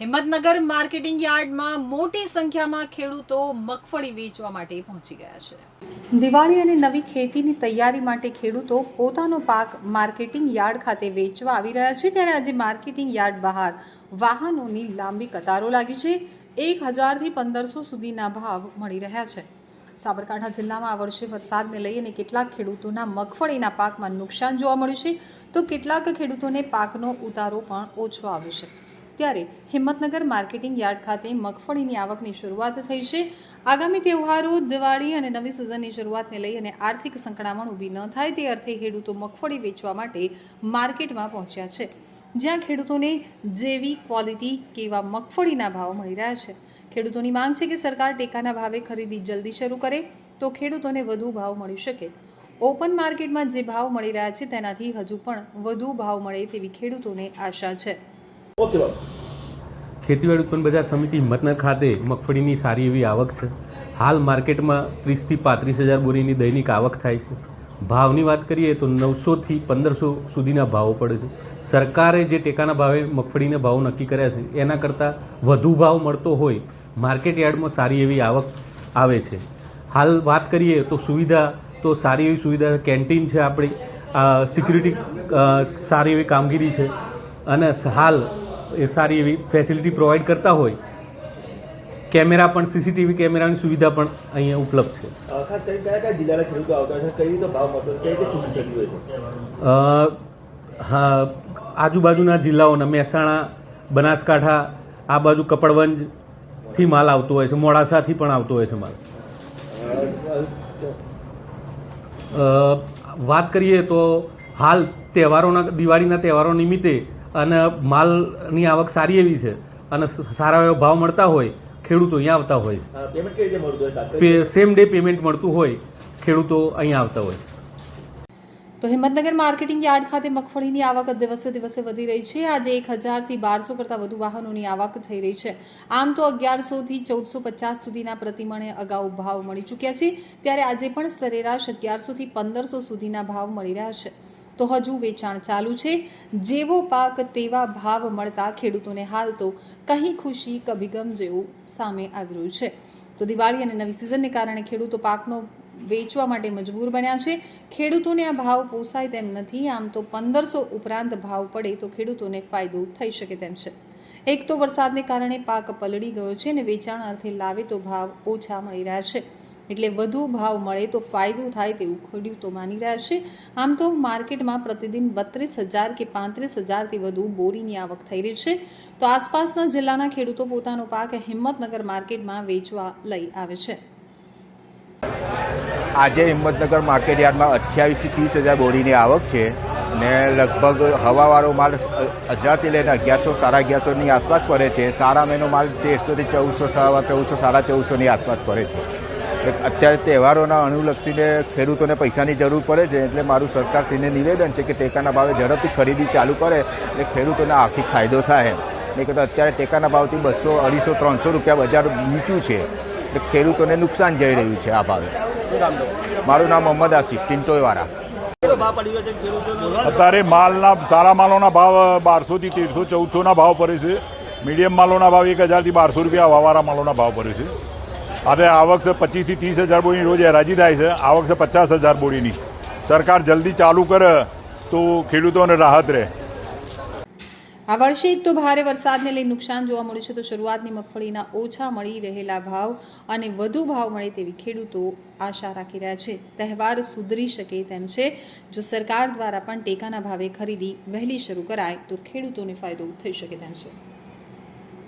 Himmatnagar marketing યાર્ડમાં મોટી સંખ્યામાં ખેડૂતો મગફળી વેચવા માટે પહોંચી ગયા છે. દિવાળી અને નવી ખેતીની તૈયારી માટે ખેડૂતો પોતાનો પાક માર્કેટિંગ યાર્ડ ખાતે વેચવા આવી રહ્યા છે ત્યારે આજે માર્કેટિંગ યાર્ડ બહાર વાહનોની લાંબી કતારો લાગી છે. એક હજારથી પંદરસો સુધીના ભાવ મળી રહ્યા છે. સાબરકાંઠા જિલ્લામાં આ વર્ષે વરસાદને લઈને કેટલાક ખેડૂતોના મગફળીના પાકમાં નુકસાન જોવા મળ્યું છે. તો કેટલાક ખેડૂતોને પાકનો ઉતારો પણ ઓછો આવ્યો છે. ત્યારે હિંમતનગર માર્કેટિંગ યાર્ડ ખાતે મગફળીની આવકની શરૂઆત થઈ છે. આગામી તહેવારો, દિવાળી અને નવી સિઝનની શરૂઆતને લઈ અને આર્થિક સંકળામણ ઊભી ન થાય તે અર્થે ખેડૂતો મગફળી વેચવા માટે માર્કેટમાં પહોંચ્યા છે. જ્યાં ખેડૂતોને જેવી ક્વોલિટી કેવા મગફળીના ભાવ મળી રહ્યા છે. ખેડૂતોની માંગ છે કે સરકાર ટેકાના ભાવે ખરીદી જલ્દી શરૂ કરે તો ખેડૂતોને વધુ ભાવ મળી શકે. ઓપન માર્કેટમાં જે ભાવ મળી રહ્યા છે તેનાથી હજુ પણ વધુ ભાવ મળે તેવી ખેડૂતોને આશા છે. ઓકે ખેતીવાડી ઉત્પન્ન બજાર સમિતિ હિંમતનગર ખાતે મગફળીની સારી એવી આવક છે. હાલ માર્કેટમાં ત્રીસથી પાંત્રીસ હજાર બોરીની દૈનિક આવક થાય છે. ભાવની વાત કરીએ તો નવસોથી પંદરસો સુધીના ભાવો પડે છે. સરકારે જે ટેકાના ભાવે મગફળીના ભાવો નક્કી કર્યા છે, એના કરતાં વધુ ભાવ મળતો હોય માર્કેટ યાર્ડમાં સારી એવી આવક આવે છે. હાલ વાત કરીએ તો સુવિધા, તો સારી એવી સુવિધા, કેન્ટીન છે આપણી સિક્યુરિટી સારી એવી કામગીરી છે. અને હાલ એ સારી એવી ફેસિલિટી પ્રોવાઈડ કરતા હોય કેમેરા પણ સીસીટીવી કેમેરાની સુવિધા પણ અહીંયા ઉપલબ્ધ છે. ખાસ કરીને કયા કયા જિલ્લાના ખેડૂતો આવતા છે? કઈ રીતે ભાવ મળતો કઈ રીતે ખુશી થતી હોય છે? હા આજુબાજુના જિલ્લાઓના મહેસાણા બનાસકાંઠા આ બાજુ કપડવંજથી માલ આવતો હોય છે મોડાસાથી પણ આવતો હોય છે માલ. વાત કરીએ તો હાલ તહેવારોના દિવાળીના તહેવારો નિમિત્તે અને માલની આવક સારી એવી છે અને સારા એવા ભાવ મળતા હોય ખેડૂતો અહીંયા આવતા હોય સેમ ડે પેમેન્ટ મળતું હોય? ખેડૂતો અહીંયા આવતા હોય. તો હિંમતનગર માર્કેટિંગ યાર્ડ ખાતે મગફળીની આવક દિવસે દિવસે વધી રહી છે. આજે એક હજારથી બારસો કરતાં વધુ વાહનોની આવક થઈ રહી છે. આમ તો અગિયારસોથી ચૌદસો પચાસ સુધીના પ્રતિમણે અગાઉ ભાવ મળી ચૂક્યા છે. ત્યારે આજે પણ સરેરાશ અગિયારસોથી પંદરસો સુધીના ભાવ મળી રહ્યા છે. તો હજુ વેચાણ ચાલુ છે. જેવો પાક તેવા ભાવ મળતા ખેડૂતોને હાલ તો કહી ખુશી કભી ગમ જેવું સામે આવી રહ્યું છે. તો દિવાળી અને નવી સિઝનને કારણે ખેડૂતો પાકનો વેચવા માટે મજબૂર બન્યા છે. ખેડૂતોને આ ભાવ પોસાય તેમ નથી, આમ તો પંદરસો ઉપરાંત ભાવ પડે તો ખેડૂતોને ફાયદો થઈ શકે તેમ છે. એક તો વરસાદને કારણે પાક પલળી ગયો છે અને વેચાણ અર્થે લાવે તો ભાવ ઓછા મળી રહ્યા છે. એટલે વધુ ભાવ મળે તો ફાયદો થાય તેવું ખેડૂતો માની રહ્યા છે. આમ તો માર્કેટમાં પ્રતિદિન બત્રીસ હજાર કે પાંત્રીસ હજારથી વધુ બોરીની આવક થઈ રહી છે. તો આસપાસના જિલ્લાના ખેડૂતો પોતાનો પાક હિંમતનગર માર્કેટમાં વેચવા લઈ આવે છે. આજે હિંમતનગર માર્કેટ યાર્ડમાં અઠ્યાવીસથી ત્રીસ હજાર બોરીની આવક છે ને લગભગ હવાવાળો માલ હજારથી લઈને અગિયારસો, સાડા અગિયારસોની આસપાસ પડે છે. સારા મહિનો માલ તેરસોથી ચૌદસો, સાડા ચૌદસો, સાડા ચૌદસોની આસપાસ પડે છે. અત્યારે તહેવારોના અનુલક્ષીને ખેડૂતોને પૈસાની જરૂર પડે છે એટલે મારું સરકારશ્રીને નિવેદન છે કે ટેકાના ભાવે ઝડપથી ખરીદી ચાલુ કરે એટલે ખેડૂતોને આર્થિક ફાયદો થાય એમ. નહીં કે અત્યારે ટેકાના ભાવથી બસો અઢીસો ત્રણસો રૂપિયા બજાર નીચું છે એટલે ખેડૂતોને નુકસાન જઈ રહ્યું છે આ ભાવે. મારું નામ મોહમ્મદ આસિફ ટિન્ટોયવાળા ખેડૂતોનો? અત્યારે માલના સારા માલોના ભાવ બારસોથી તેરસો ચૌદસોના ભાવ પડે છે. મીડિયમ માલોના ભાવ એક હજારથી બારસો રૂપિયા વાવારા માલોના ભાવ પડે છે. આજે આવક છે પચીસથી ત્રીસ હજાર બોરીની રોજ હરાજી થાય છે. આવક છે પચાસ હજાર બોરીની સરકાર જલ્દી ચાલુ કરે તો ખેડૂતોને રાહત રહે. આ વર્ષે એક તો ભારે વરસાદને લઈ નુકસાન જોવા મળ્યું છે, તો શરૂઆતની મગફળીના ઓછા મળી રહેલા ભાવ અને વધુ ભાવ મળે તેવી ખેડૂતો આશા રાખી રહ્યા છે. તહેવાર સુધરી શકે તેમ છે. જો સરકાર દ્વારા પણ ટેકાના ભાવે ખરીદી વહેલી શરૂ કરાય, તો ખેડૂતોને ફાયદો થઈ શકે તેમ છે.